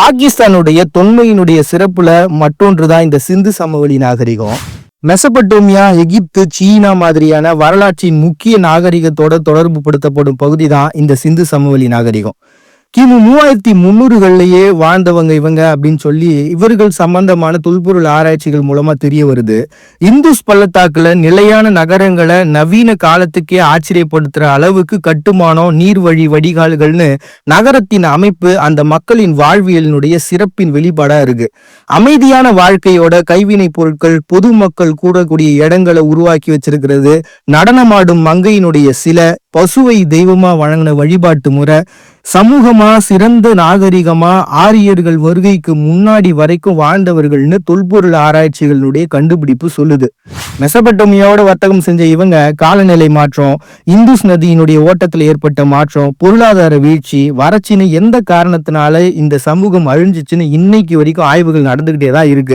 பாகிஸ்தானுடைய தொன்மையினுடைய சிறப்புல மற்றொன்றுதான் இந்த சிந்து சமவெளி நாகரிகம். மெசபட்டோமியா எகிப்து சீனா மாதிரியான வரலாற்றின் முக்கிய நாகரிகத்தோட தொடர்பு படுத்தப்படும் பகுதி தான் இந்த சிந்து சமவெளி நாகரிகம். கிமு மூவாயிரத்தி முன்னூறுகள்லயே வாழ்ந்தவங்க இவங்க அப்படின்னு சொல்லி இவர்கள் சம்பந்தமான தொல்பொருள் ஆராய்ச்சிகள் மூலமா தெரிய வருது. இந்துஸ் பள்ளத்தாக்குல நிலையான நகரங்களை நவீன காலத்துக்கே ஆச்சரியப்படுத்துற அளவுக்கு கட்டுமானம் நீர்வழி வடிகால்கள்னு நகரத்தின் அமைப்பு அந்த மக்களின் வாழ்வியலினுடைய சிறப்பின் வெளிப்பாடா இருக்கு. அமைதியான வாழ்க்கையோட கைவினை பொருட்கள் பொதுமக்கள் கூடக்கூடிய இடங்களை உருவாக்கி வச்சிருக்கிறது. நடனமாடும் மங்கையினுடைய சில பசுவை தெய்வமா வழங்கின வழிபாட்டு முறை சமூகமா சிறந்த நாகரிகமா ஆரியர்கள் வருகைக்கு முன்னாடி வரைக்கும் வாழ்ந்தவர்கள்னு தொல்பொருள் ஆராய்ச்சிகளுடைய கண்டுபிடிப்பு சொல்லுது. மெசபட்டோமியாவோட வர்த்தகம் செஞ்ச இவங்க காலநிலை மாற்றம் இந்துஸ் நதியினுடைய ஓட்டத்தில் ஏற்பட்ட மாற்றம் பொருளாதார வீழ்ச்சி வறட்சின்னு எந்த காரணத்தினால இந்த சமூகம் அழிஞ்சிச்சுன்னு இன்னைக்கு வரைக்கும் ஆய்வுகள் நடந்துகிட்டே தான் இருக்கு.